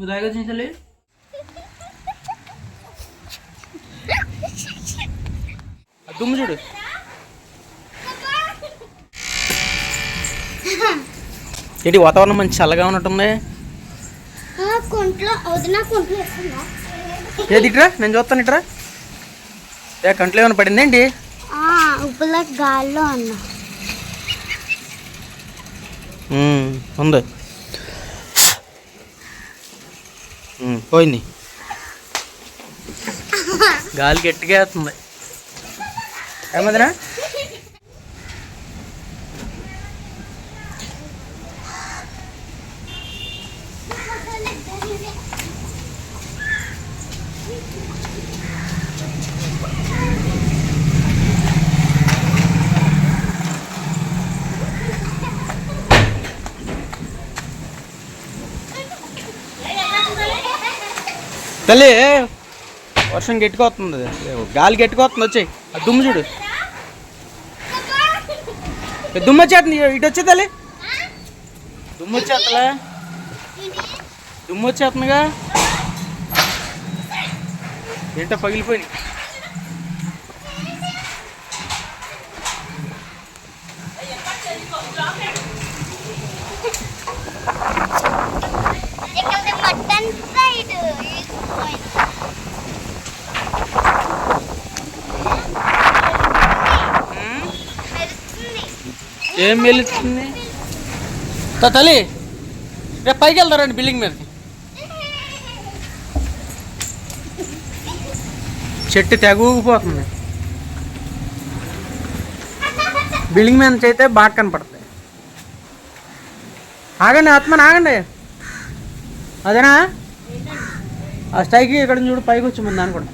నువ్వు తాగొచ్చిన తల్లి దుమ్ము చూడు ఏంటి వాతావరణం మంచి చల్లగా ఉన్నట్టుంది ఏది ఇట్రా నేను చూస్తాను ఇట్రా ఏ కంట్లో ఏమైనా పడింది ఏంటి గాల్లో అన్న ఉంది పోయింది గాలి గట్టిగా వేస్తుంది. ఏమదినా? తల్లి వర్షం గట్టిగా గాలి గట్టిగా వస్తుంది వచ్చాయి. ఆ దుమ్ము చూడు. దుమ్ము వచ్చేస్తుంది ఇటు వచ్చే తల్లి. దుమ్ము వచ్చేస్తలే దుమ్ము వచ్చేస్తుందిగా. ఏంటో పగిలిపోయినాయి. ఏం వెలుస్తుంది తా తల్లి రేపు పైకి వెళ్తారండి బిల్డింగ్ మీదకి. చెట్టు తెగూగిపోతుంది. బిల్డింగ్ మీద నుంచి అయితే బాగా కనపడుతుంది ఆగండి ఆత్మని ఆగండి. అదేనా? ఆ స్టైకి ఇక్కడ చూడు పైకి వచ్చి ముందు అనుకోండి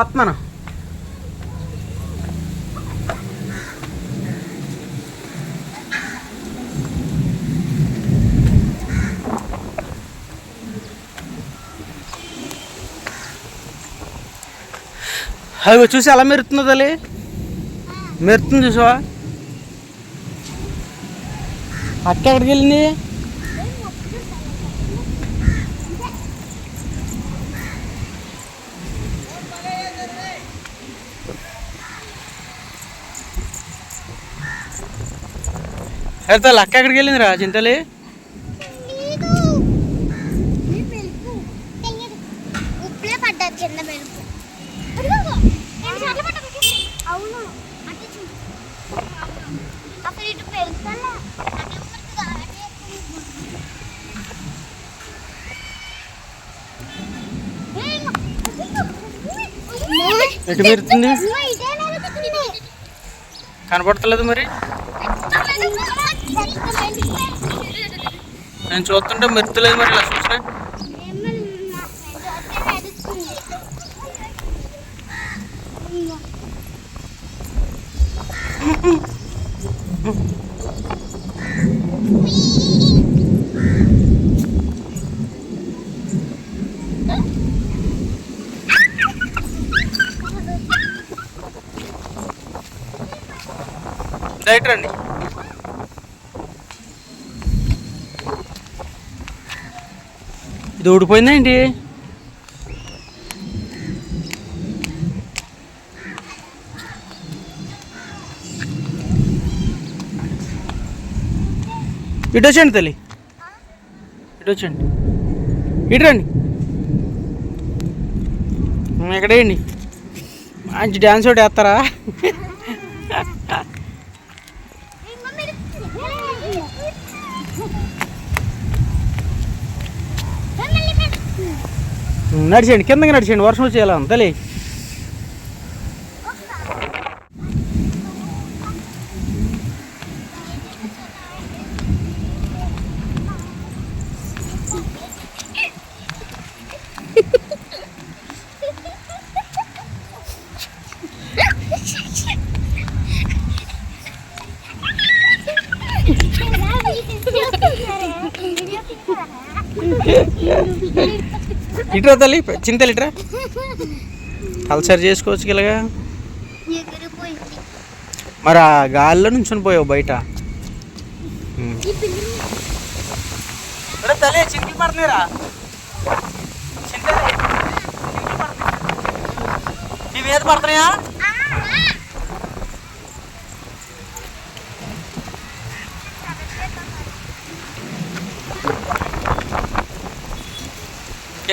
వస్తున్నాను అవి చూసి ఎలా మెరుతుందో తల్లి మెరుతుంది చూసావా? అక్క ఎక్కడికి వెళ్ళింది? అయితే అక్క ఎక్కడికి వెళ్ళింది రా చింతలి? ఎటు మెరుతుంది కనపడతలేదు మరి. నేను చూస్తుంటే మెరుతలేదు మరి ఇలా చూసినా రైట్ రండి ఇది ఊడిపోయిందా ఏంటి? ఇటు వచ్చండి తల్లి. ఇటు వచ్చండి ఇటు రండి. ఎక్కడేయండి మంచి డ్యాన్స్ ఒకటి వేస్తారా? నడిచేయండి కిందకి నడిచేయండి వర్షం వచ్చేలా ఉంది తల్లి ఇట్రా తల్లి? చింతలు ఇట్రా కల్చర్ చేసుకోవచ్చు ఇలాగా. మరి ఆ గాల్లో నుంచి పోయావు బయట. తల్లి చింతలు చింతలు? నీ మీద పడుతున్నాయా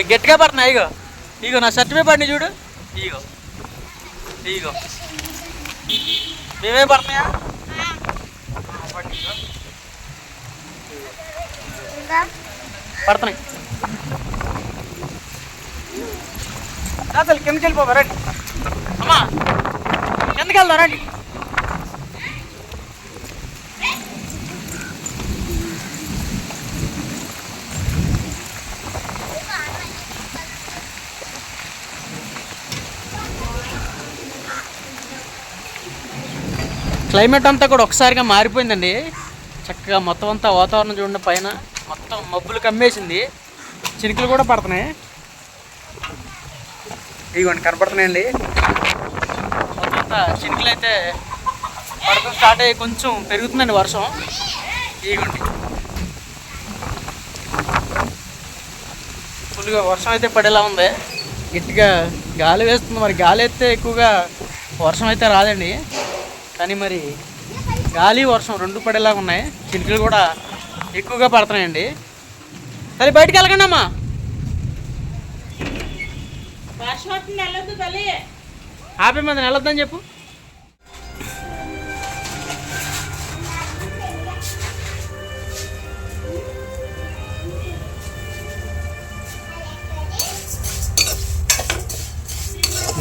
గట్టిగా పడుతున్నాయి ఇగో. ఇగో నా షర్ట్ మీద పడినాయి చూడు. ఇగో. ఇగో. మేమేం పడుతున్నాయా? పడుతున్నాయి. అసలు కిందకి వెళ్ళిపోవా రండి. అమ్మా కిందకి వెళ్దాం రండి. క్లైమేట్ అంతా కూడా ఒకసారిగా మారిపోయిందండి. చక్కగా మొత్తం అంతా వాతావరణం చూడండి పైన. మొత్తం మబ్బులు కమ్మేసింది. చినుకులు కూడా పడుతున్నాయి. ఇదిగోండి కనపడుతున్నాయండి. మొత్తం అంతా చినుకులు అయితే పడటం స్టార్ట్ అయ్యి కొంచెం పెరుగుతుందండి వర్షం. ఇదిగోండి. ఫుల్గా వర్షం అయితే పడేలా ఉంది. గట్టిగా గాలి వేస్తుంది. మరి గాలి అయితే ఎక్కువగా వర్షం అయితే రాదండి. కానీ మరి గాలి వర్షం రెండు పడేలా ఉన్నాయి. చినుకులు కూడా ఎక్కువగా పడుతున్నాయండి. సరే బయటికి వెళ్ళకండి అమ్మా. ఆపే మంది వెళ్ళొద్దని చెప్పు.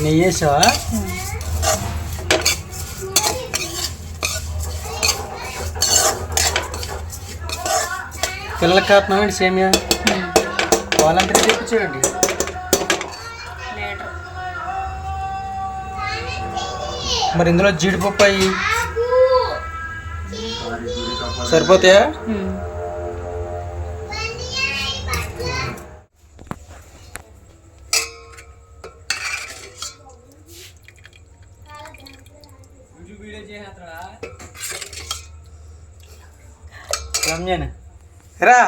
నెయ్యి పిల్లలకి కాస్తున్నామండి సేమియా? వాళ్ళంతా తెప్పించాడండి లీటర్. మరి ఇందులో జీడిపప్పు అయ్యి సరిపోతాయా రంజాన్ రా.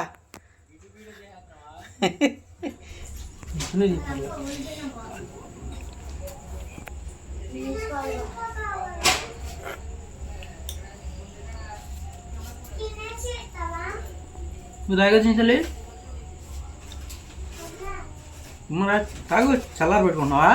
నువ్వు తాగొచ్చు తల్లి మరి తాగు చల్లారి పెట్టుకున్నావా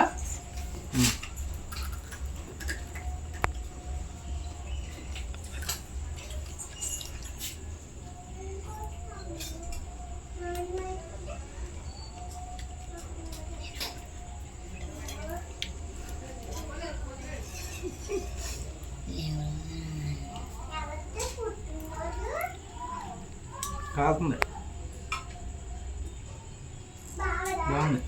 కాస్తుంది బాగుంది.